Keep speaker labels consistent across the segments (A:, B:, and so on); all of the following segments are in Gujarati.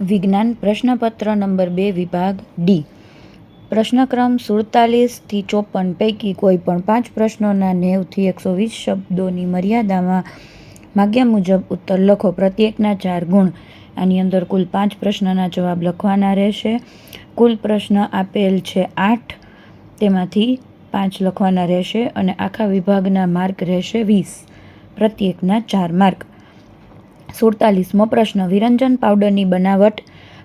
A: વિજ્ઞાન પ્રશ્નપત્ર નંબર બે, વિભાગ ડી. પ્રશ્નક્રમ સુડતાલીસથી ચોપન પૈકી કોઈ પણ પાંચ પ્રશ્નોના નેવથી એકસો વીસ શબ્દોની મર્યાદામાં માગ્યા મુજબ ઉત્તર લખો. પ્રત્યેકના ચાર ગુણ. આની અંદર કુલ પાંચ પ્રશ્નના જવાબ લખવાના રહેશે. કુલ પ્રશ્ન આપેલ છે આઠ. તેમાંથી પાંચ લખવાના રહેશે અને આખા વિભાગના માર્ક રહેશે વીસ. પ્રત્યેકના ચાર માર્ક. સુડતાલીસમો પ્રશ્ન. વિરંજન પાવડરની બનાવટ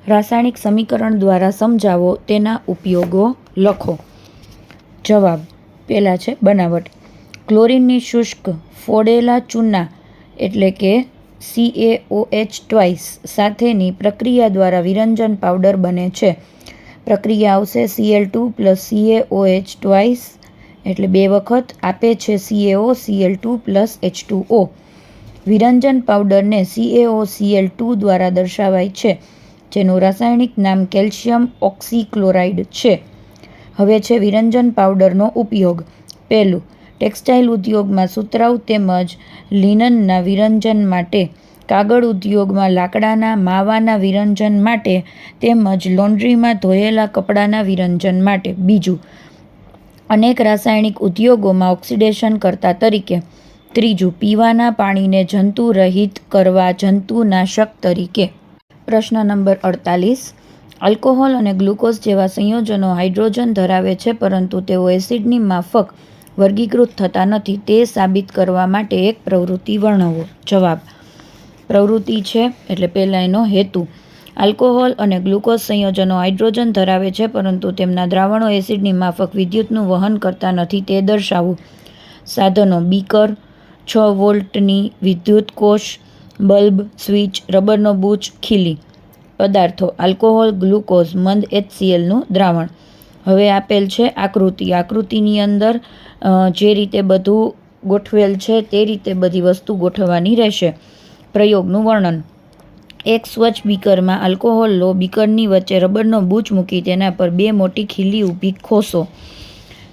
A: રાસાયણિક સમીકરણ દ્વારા સમજાવો. તેના ઉપયોગો લખો. જવાબ. પહેલાં છે બનાવટ. ક્લોરીનની શુષ્ક ફોડેલા ચૂના એટલે કે CaOH ટ્વાઇસ સાથેની પ્રક્રિયા દ્વારા વિરંજન પાવડર બને છે. પ્રક્રિયા આવશે C L two plus CaOH twice એટલે બે વખત આપે છે C A O C L two plus H two O વિરંજન પાવડરને CaOCl ટુ દ્વારા દર્શાવાય છે, જેનું રાસાયણિક નામ કેલ્શિયમ ઓક્સીક્લોરાઇડ છે. હવે છે વિરંજન પાવડરનો ઉપયોગ. પહેલું, ટેક્સટાઇલ ઉદ્યોગમાં સુતરાઉ તેમજ લિનનના વિરંજન માટે, કાગળ ઉદ્યોગમાં લાકડાના માવાના વિરંજન માટે તેમજ લોન્ડ્રીમાં ધોયેલા કપડાના વિરંજન માટે. બીજું, અનેક રાસાયણિક ઉદ્યોગોમાં ઓક્સિડેશન કરતા તરીકે ત્રીજું, પીવાના પાણીને જંતુરહિત કરવા જંતુનાશક તરીકે. પ્રશ્ન નંબર અડતાલીસ, આલ્કોહોલ અને ગ્લુકોઝ જેવા સંયોજનો હાઇડ્રોજન ધરાવે છે, પરંતુ તેઓ એસિડની માફક વર્ગીકૃત થતા નથી. તે સાબિત કરવા માટે એક પ્રવૃત્તિ વર્ણવો. જવાબ, પ્રવૃત્તિ છે, એટલે પહેલાં એનો હેતુ. આલ્કોહોલ અને ગ્લુકોઝ સંયોજનો હાઇડ્રોજન ધરાવે છે, પરંતુ તેમના દ્રાવણો એસિડની માફક વિદ્યુતનું વહન કરતા નથી, તે દર્શાવવું સાધનો, બીકર છ વોલ્ટની વિદ્યુત કોષ, બલ્બ, સ્વિચ, રબરનો બૂચ, ખીલી પદાર્થો, આલ્કોહોલ, ગ્લુકોઝ, મંદ એચસીએલનું દ્રાવણ. હવે આપેલ છે આકૃતિ. આકૃતિની અંદર જે રીતે બધું ગોઠવેલ છે તે રીતે બધી વસ્તુ ગોઠવવાની રહેશે. પ્રયોગનું વર્ણન. એક સ્વચ્છ બીકરમાં આલ્કોહોલ લો. બીકરની વચ્ચે રબરનો બૂચ મૂકી તેના પર બે મોટી ખીલી ઊભી ખોસો.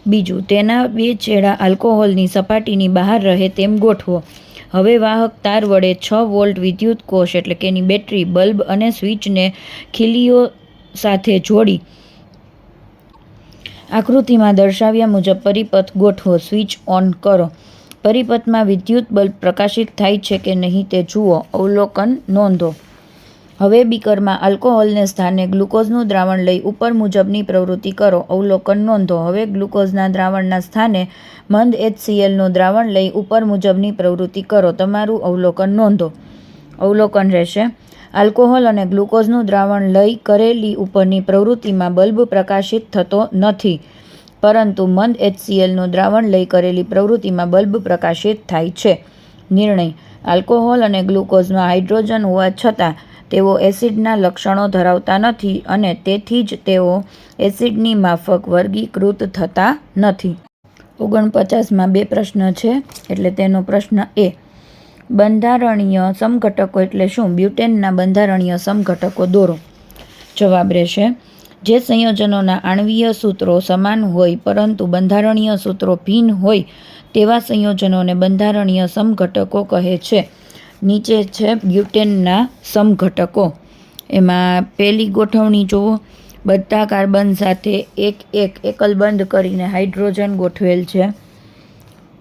A: બીજું, તેના બે છેડા આલ્કોહોલની સપાટીની બહાર રહે તેમ ગોઠવો. હવે વાહક તાર વડે છ વોલ્ટ વિદ્યુત કોષ એટલે કે એની બેટરી, બલ્બ અને સ્વિચને ખીલીઓ સાથે જોડી. આકૃતિમાં દર્શાવ્યા મુજબ પરિપથ ગોઠવો, સ્વિચ ઓન કરો. પરિપથમાં વિદ્યુત બલ્બ પ્રકાશિત થાય છે કે નહીં તે જુઓ. અવલોકન નોંધો. હવે બીકરમાં આલ્કોહોલને સ્થાને ગ્લુકોઝનું દ્રાવણ લઈ ઉપર મુજબની પ્રવૃત્તિ કરો. અવલોકન નોંધો. હવે ગ્લુકોઝના દ્રાવણના સ્થાને મંદ એચસીએલનું દ્રાવણ લઈ ઉપર મુજબની પ્રવૃત્તિ કરો. તમારું અવલોકન નોંધો. અવલોકન રહેશે. આલ્કોહોલ અને ગ્લુકોઝનું દ્રાવણ લઈ કરેલી ઉપરની પ્રવૃત્તિમાં બલ્બ પ્રકાશિત થતો નથી, પરંતુ મંદ એચસીએલનું દ્રાવણ લઈ કરેલી પ્રવૃત્તિમાં બલ્બ પ્રકાશિત થાય છે. નિર્ણય. આલ્કોહોલ અને ગ્લુકોઝમાં હાઇડ્રોજન હોવા છતાં તેઓ એસિડના લક્ષણો ધરાવતા નથી અને તેથી જ તેઓ એસિડની માફક વર્ગીકૃત થતા નથી. ઓગણપચાસમાં બે પ્રશ્ન છે, એટલે તેનો પ્રશ્ન એ. બંધારણીય સમઘટકો એટલે શું? બ્યુટેનના બંધારણીય સમઘટકો દોરો. જવાબ રહેશે, જે સંયોજનોના આણવીય સૂત્રો સમાન હોય પરંતુ બંધારણીય સૂત્રો ભિન્ન હોય તેવા સંયોજનોને બંધારણીય સમઘટકો કહે છે. નીચે છે બ્યુટેનના સમઘટકો. એમાં પહેલી ગોઠવણી જુઓ. બધા કાર્બન સાથે એક એક એકલબંધ કરીને હાઇડ્રોજન ગોઠવેલ છે.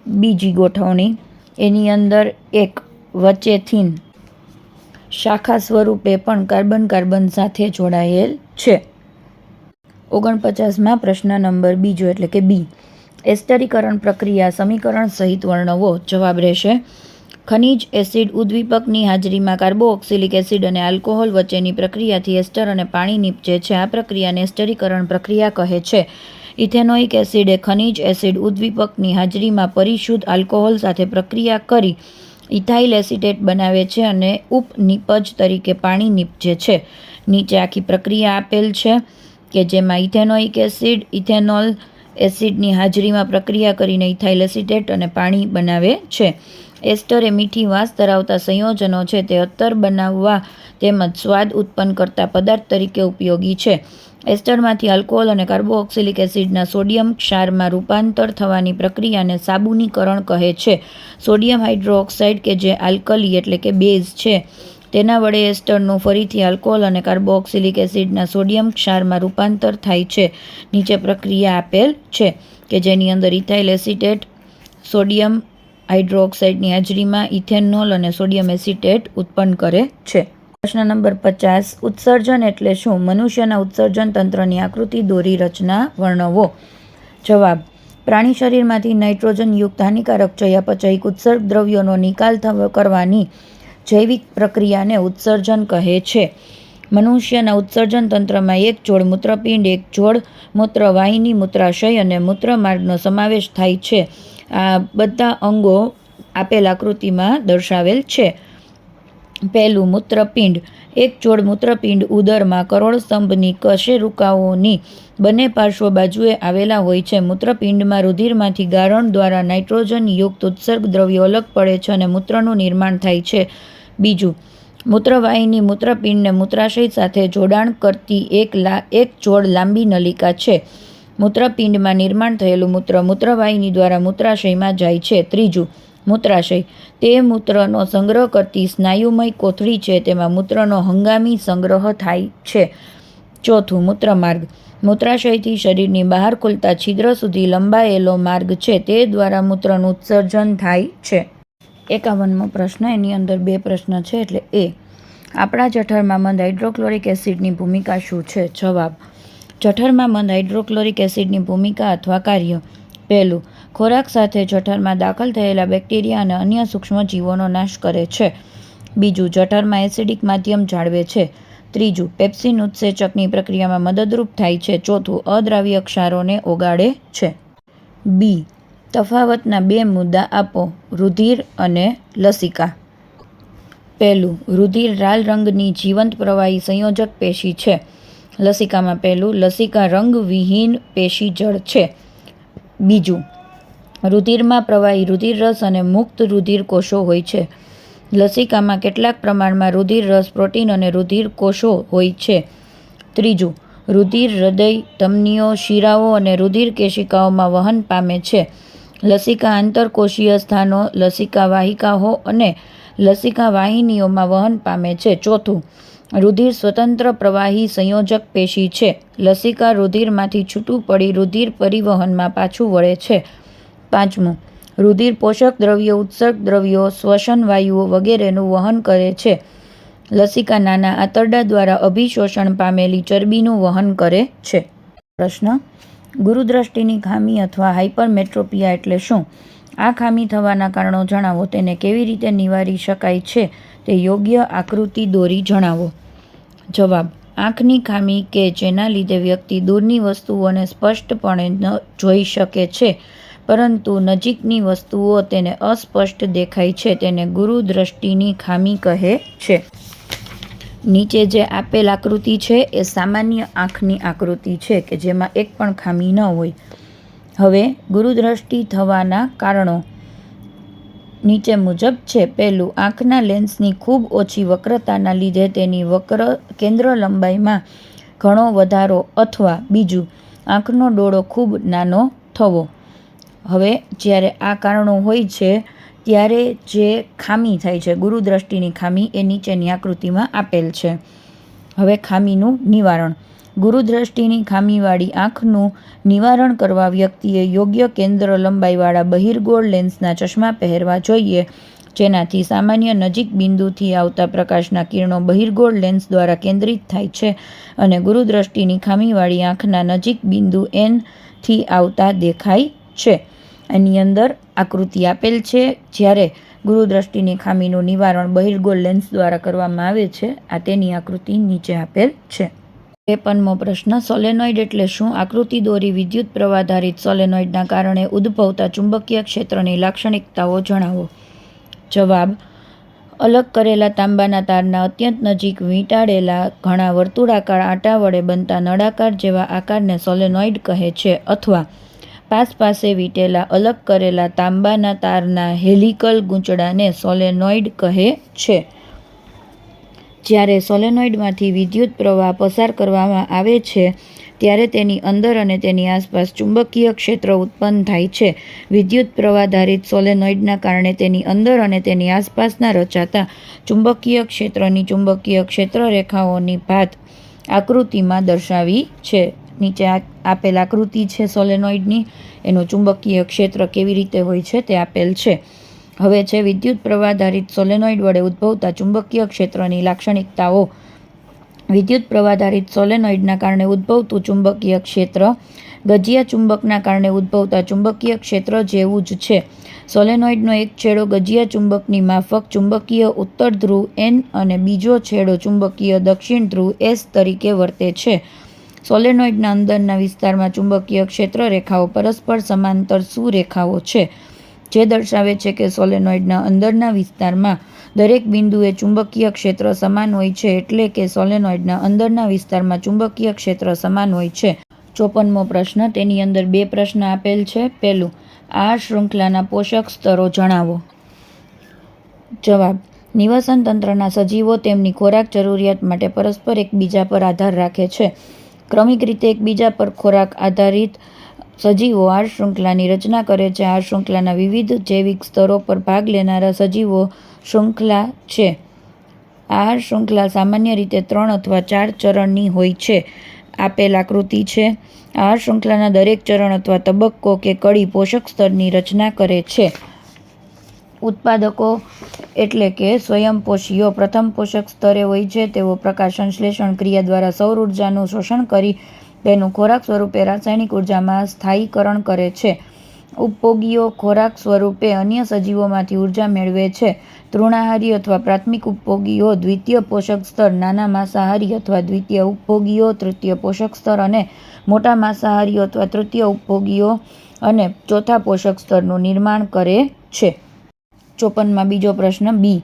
A: બીજી ગોઠવણી, એની અંદર એક વચ્ચેથી શાખા સ્વરૂપે પણ કાર્બન કાર્બન સાથે જોડાયેલ છે. ઓગણપચાસમાં પ્રશ્ન નંબર બીજો એટલે કે બી. એસ્ટરીકરણ પ્રક્રિયા સમીકરણ સહિત વર્ણવો જવાબ રહેશે. ખનિજ એસિડ ઉદ્દીપકની હાજરીમાં કાર્બોક્સિલિક એસિડ અને આલ્કોહોલ વચ્ચેની પ્રક્રિયાથી એસ્ટર અને પાણી નીપજે છે. આ પ્રક્રિયાને એસ્ટરીકરણ પ્રક્રિયા કહે છે. ઇથેનોઇક એસિડ એ ખનિજ એસિડ ઉદ્દીપકની હાજરીમાં પરિશુદ્ધ આલ્કોહોલ સાથે પ્રક્રિયા કરી ઇથાઇલ એસિટેટ બનાવે છે અને ઉપનિપજ તરીકે પાણી નીપજે છે. નીચે આખી પ્રક્રિયા આપેલ છે કે જેમાં ઇથેનોઇક એસિડ, ઇથેનોલ એસિડની હાજરીમાં પ્રક્રિયા કરીને ઇથાઇલ એસિટેટ અને પાણી બનાવે છે. એસ્ટર મીઠી વાસ ધરાવતા સંયોજનો છે તે અત્તર બનાવવા તેમજ સ્વાદ ઉત્પન્ન કરતા પદાર્થ તરીકે ઉપયોગી છે. એસ્ટરમાંથી આલ્કોહોલ અને કાર્બોક્સિલિક એસિડના સોડિયમ ક્ષારમાં રૂપાંતર થવાની પ્રક્રિયાને સાબુનીકરણ કહે છે. સોડિયમ હાઇડ્રોક્સાઇડ કે જે આલ્કલી એટલે કે બેઝ છે, તેના વડે એસ્ટરનું ફરીથી આલ્કોહોલ અને કાર્બોક્સિલિક એસિડના સોડિયમ ક્ષારમાં રૂપાંતર થાય છે. નીચે પ્રક્રિયા આપેલ છે કે જેની અંદર ઇથાઇલ એસિટેટ, સોડિયમ હાઇડ્રોક્સાઇડની હાજરીમાં ઇથેનોલ અને સોડિયમ એસિટેટ ઉત્પન્ન કરે છે. પ્રશ્ન નંબર પચાસ, ઉત્સર્જન એટલે શું? મનુષ્યના ઉત્સર્જન તંત્રની આકૃતિ દોરી રચના વર્ણવો. જવાબ, પ્રાણી શરીરમાંથી નાઇટ્રોજનયુક્ત હાનિકારક ચયાપચયિક ઉત્સર્ગ દ્રવ્યોનો નિકાલ કરવાની જૈવિક પ્રક્રિયાને ઉત્સર્જન કહે છે. મનુષ્યના ઉત્સર્જન તંત્રમાં એક જોડ મૂત્રપિંડ, એક જોડ મૂત્રવાહિની મૂત્રાશય અને મૂત્રમાર્ગનો સમાવેશ થાય છે. આ બધા અંગો આપેલ આકૃતિમાં દર્શાવેલ છે. પહેલું મૂત્રપિંડ. એક જોડ મૂત્રપિંડ ઉદરમાં કરોડસ્તંભની કશેરુકાઓની બંને પાર્શ્વ બાજુએ આવેલા હોય છે. મૂત્રપિંડમાં રુધિરમાંથી ગારણ દ્વારા નાઇટ્રોજનયુક્ત ઉત્સર્ગ દ્રવ્યો અલગ પડે છે અને મૂત્રનું નિર્માણ થાય છે. બીજું, મૂત્રવાહિની મૂત્રપિંડને મૂત્રાશય સાથે જોડાણ કરતી એક લા, એક જોડ લાંબી નલિકા છે. મૂત્રપિંડમાં નિર્માણ થયેલું મૂત્ર મૂત્રવાહિની દ્વારા મૂત્રાશયમાં જાય છે. ત્રીજું, મૂત્રાશય. તે મૂત્રનો સંગ્રહ કરતી સ્નાયુમય કોથળી છે. તેમાં મૂત્રનો હંગામી સંગ્રહ થાય છે. ચોથું, મૂત્રમાર્ગ. મૂત્રાશયથી શરીરની બહાર ખુલતા છિદ્ર સુધી લંબાયેલો માર્ગ છે. તે દ્વારા મૂત્રનું ઉત્સર્જન થાય છે. એકાવનમો પ્રશ્ન. એની અંદર બે પ્રશ્ન છે. એટલે એ. આપણા જઠરમાં મંદ હાઇડ્રોક્લોરિક એસિડની ભૂમિકા શું છે? જવાબ. જઠરમાં મંદ હાઇડ્રોક્લોરિક એસિડની ભૂમિકા અથવા કાર્ય. પહેલું, ખોરાક સાથે જઠરમાં દાખલ થયેલા બેક્ટેરિયા અને અન્ય સૂક્ષ્મજીવોનો નાશ કરે છે. બીજું, જઠરમાં એસિડિક માધ્યમ જાળવે છે. ત્રીજું, પેપ્સિન ઉત્સેચકની પ્રક્રિયામાં મદદરૂપ થાય છે. ચોથું, અદ્રાવ્ય ક્ષારોને ઓગાળે છે. બી, તફાવતના બે મુદ્દા આપો, રુધિર અને લસિકા. પહેલું, રુધિર લાલ રંગની જીવંત પ્રવાહી સંયોજક પેશી છે. લસિકામાં પહેલું લસિકા રંગવિહીન પેશી જળ છે. બીજું, રુધિરમાં પ્રવાહી રુધિર રસ અને મુક્ત રુધિર કોષો હોય છે. લસિકામાં કેટલાક પ્રમાણમાં રુધિર રસ, પ્રોટીન અને રુધિર કોષો હોય છે. ત્રીજું, રુધિર હૃદય, ધમનીઓ, શિરાઓ અને રુધિર કેશિકાઓમાં વહન પામે છે. લસિકા આંતરકોષીય સ્થાનો, લસિકા વાહિકાઓ અને લસિકા વાહિનીઓમાં વહન પામે છે. ચોથું રુધિર સ્વતંત્ર પ્રવાહી સંયોજક પેશી છે. લસિકા રુધિરમાંથી છૂટું પડી રુધિર પરિવહનમાં પાછું વળે છે. પાંચમું, રુધિર પોષક દ્રવ્યો, ઉત્સર્ગ દ્રવ્યો, શ્વસન વાયુઓ વગેરેનું વહન કરે છે. લસિકા નાના આંતરડા દ્વારા અભિશોષણ પામેલી ચરબીનું વહન કરે છે. પ્રશ્ન, ગુરુદ્રષ્ટિની ખામી અથવા હાઇપરમેટ્રોપિયા એટલે શું? આ ખામી થવાના કારણો જણાવો, તેને કેવી રીતે નિવારી શકાય છે? તે યોગ્ય આકૃતિ દોરી જણાવો. જવાબ, આંખની ખામી કે જેના લીધે વ્યક્તિ દૂરની વસ્તુઓને સ્પષ્ટપણે ન જોઈ શકે છે, પરંતુ નજીકની વસ્તુઓ તેને અસ્પષ્ટ દેખાય છે, તેને ગુરુદ્રષ્ટિની ખામી કહે છે. નીચે જે આપેલ આકૃતિ છે, એ સામાન્ય આંખની આકૃતિ છે, કે જેમાં એક પણ ખામી ન હોય. હવે ગુરુદ્રષ્ટિ થવાના કારણો. નીચે મુજબ છે. પહેલું, આંખના લેન્સની ખૂબ ઓછી વક્રતાના લીધે તેની વક્ર કેન્દ્ર લંબાઈમાં ઘણો વધારો અથવા બીજું, આંખનો ડોળો ખૂબ નાનો થવો. હવે, જ્યારે આ કારણો હોય છે, ત્યારે જે ખામી થાય છે, ગુરુદ્રષ્ટિની ખામી એ નીચેની આકૃતિમાં આપેલ છે. હવે ખામીનું નિવારણ. ગુરુદ્રષ્ટિની ખામીવાળી આંખનું નિવારણ કરવા વ્યક્તિએ યોગ્ય કેન્દ્ર લંબાઈવાળા બહિર્ગોળ લેન્સના ચશ્મા પહેરવા જોઈએ. જેનાથી સામાન્ય નજીક બિંદુથી આવતા પ્રકાશના કિરણો બહિર્ગોળ લેન્સ દ્વારા કેન્દ્રિત થાય છે અને ગુરુદ્રષ્ટિની ખામીવાળી આંખના નજીક બિંદુ એનથી આવતા દેખાય છે. એની અંદર આકૃતિ આપેલ છે. જ્યારે ગુરુદ્રષ્ટિની ખામીનું નિવારણ બહિર્ગોળ લેન્સ દ્વારા કરવામાં આવે છે, આ તેની આકૃતિ નીચે આપેલ છે. ત્રેપનમો પ્રશ્ન. સોલેનોઇડ એટલે શું? આકૃતિ દોરી વિદ્યુત પ્રવાધારિત સોલેનોઇડના કારણે ઉદ્ભવતા ચુંબકીય ક્ષેત્રની લાક્ષણિકતાઓ જણાવો. જવાબ, અલગ કરેલા તાંબાના તારના અત્યંત નજીક વીંટાળેલા ઘણા વર્તુળાકાર આંટા વડે બનતા નળાકાર જેવા આકારને સોલેનોઇડ કહે છે અથવા પાસ પાસે વીંટેલા અલગ કરેલા તાંબાના તારના હેલિકલ ગૂંચડાને સોલેનોઇડ કહે છે. જ્યારે સોલેનોઇડમાંથી વિદ્યુત પ્રવાહ પસાર કરવામાં આવે છે, ત્યારે તેની અંદર અને તેની આસપાસ ચુંબકીય ક્ષેત્ર ઉત્પન્ન થાય છે. વિદ્યુત પ્રવાધારિત સોલેનોઇડના કારણે તેની અંદર અને તેની આસપાસના રચાતા ચુંબકીય ક્ષેત્રની ચુંબકીય ક્ષેત્ર રેખાઓની ભાત આકૃતિમાં દર્શાવી છે. નીચે આપેલ આકૃતિ છે સોલેનોઇડની. એનું ચુંબકીય ક્ષેત્ર કેવી રીતે હોય છે તે આપેલ છે. હવે છે વિદ્યુત પ્રવાધારિત સોલેનોઇડ વડે ઉદ્ભવતા ચુંબકીય ક્ષેત્રની લાક્ષણિકતાઓ. વિદ્યુત પ્રવાધારિત સોલેનોઇડના કારણે ઉદ્ભવતું ચુંબકીય ક્ષેત્ર ગજિયા ચુંબકના કારણે ઉદ્ભવતા ચુંબકીય ક્ષેત્ર જેવું જ છે. સોલેનોઇડનો એક છેડો ગજિયા ચુંબકની માફક ચુંબકીય ઉત્તર ધ્રુવ એન અને બીજો છેડો ચુંબકીય દક્ષિણ ધ્રુવ એસ તરીકે વર્તે છે. સોલેનોઇડના અંદરના વિસ્તારમાં ચુંબકીય ક્ષેત્ર રેખાઓ પરસ્પર સમાંતર સુરેખાઓ છે. જે દર્શાવે છે કે સોલેનોઇડના અંદરના વિસ્તારમાં દરેક બિંદુએ ચુંબકીય ક્ષેત્ર સમાન હોય છે એટલે કે સોલેનોઇડના અંદરના વિસ્તારમાં ચુંબકીય ક્ષેત્ર સમાન હોય છે. ચોપનમો પ્રશ્ન, તેની અંદર બે પ્રશ્ન આપેલ છે. પહેલું, આ શૃંખલાના પોષક સ્તરો જણાવો. જવાબ, નિવસન તંત્રના સજીવો તેમની ખોરાક જરૂરિયાત માટે પરસ્પર એકબીજા પર આધાર રાખે છે. ક્રમિક રીતે એકબીજા પર ખોરાક આધારિત સજીવો આ શૃંખલાની રચના કરે છે. આ શૃંખલાના વિવિધ જૈવિક સ્તરો પર ભાગ લેનારા સજીવો શૃંખલા છે. આહાર શૃંખલા સામાન્ય રીતે ત્રણ અથવા ચાર ચરણની હોય છે. આપેલ આકૃતિ છે. આહાર શૃંખલાના દરેક ચરણ અથવા તબક્કો કે કડી પોષક સ્તરની રચના કરે છે. ઉત્પાદકો એટલે કે સ્વયંપોષીઓ પ્રથમ પોષક સ્તરે હોય છે. તેઓ પ્રકાશ સંશ્લેષણ ક્રિયા દ્વારા સૌર ઉર્જાનું શોષણ કરી તેનું ખોરાક સ્વરૂપે રાસાયણિક ઉર્જામાં સ્થાયીકરણ કરે છે. ઉપભોગીઓ ખોરાક સ્વરૂપે અન્ય સજીવોમાંથી ઊર્જા મેળવે છે. તૃણાહારી અથવા પ્રાથમિક ઉપભોગીઓ, દ્વિતીય પોષક સ્તર, નાના માંસાહારી અથવા દ્વિતીય ઉપભોગીઓ, તૃતીય પોષક સ્તર અને મોટા માંસાહારીઓ અથવા તૃતીય ઉપભોગીઓ અને ચોથા પોષક સ્તરનું નિર્માણ કરે છે. ચોપનમાં બીજો પ્રશ્ન બી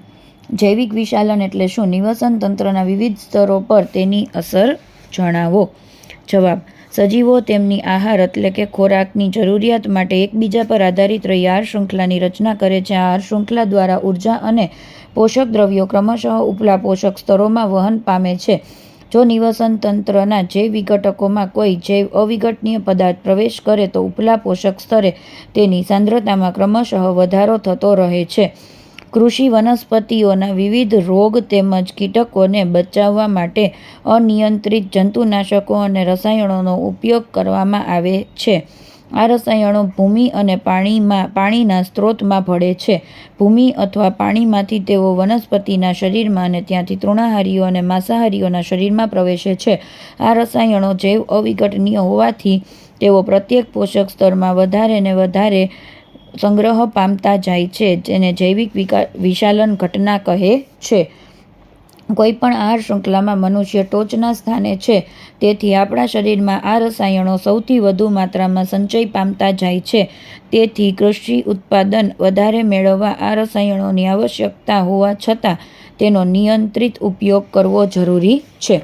A: જૈવિક વિશાલન એટલે શું? નિવસન તંત્રના વિવિધ સ્તરો પર તેની અસર જણાવો. જવાબ, સજીવો તેમની આહાર એટલે કે ખોરાકની જરૂરિયાત માટે એકબીજા પર આધારિત રહી આહાર શૃંખલાની રચના કરે છે. આહાર શૃંખલા દ્વારા ઊર્જા અને પોષક દ્રવ્યો ક્રમશઃ ઉપલા પોષક સ્તરોમાં વહન પામે છે. જો નિવસન તંત્રના જૈવ વિઘટકોમાં કોઈ જૈવ અવિઘટનીય પદાર્થ પ્રવેશ કરે તો ઉપલા પોષક સ્તરે તેની સાંદ્રતામાં ક્રમશઃ વધારો થતો રહે છે. કૃષિ વનસ્પતિઓના વિવિધ રોગ તેમજ કીટકોને બચાવવા માટે અનિયંત્રિત જંતુનાશકો અને રસાયણોનો ઉપયોગ કરવામાં આવે છે. આ રસાયણો ભૂમિ અને પાણીમાં, પાણીના સ્ત્રોતમાં ભળે છે. ભૂમિ અથવા પાણીમાંથી તેઓ વનસ્પતિના શરીરમાં અને ત્યાંથી તૃણાહારીઓ અને માંસાહારીઓના શરીરમાં પ્રવેશે છે. આ રસાયણો જૈવ અવિઘટનીય હોવાથી તેઓ પ્રત્યેક પોષક સ્તરમાં વધારે ને વધારે સંગ્રહ પામતા જાય છે, જેને જૈવિક વિકા, વિશાલન ઘટના કહે છે. કોઈપણ આહાર શૃંખલામાં મનુષ્ય ટોચના સ્થાને છે, તેથી આપણા શરીરમાં આ રસાયણો સૌથી વધુ માત્રામાં સંચય પામતા જાય છે. તેથી કૃષિ ઉત્પાદન વધારે મેળવવા આ રસાયણોની આવશ્યકતા હોવા છતાં તેનો નિયંત્રિત ઉપયોગ કરવો જરૂરી છે.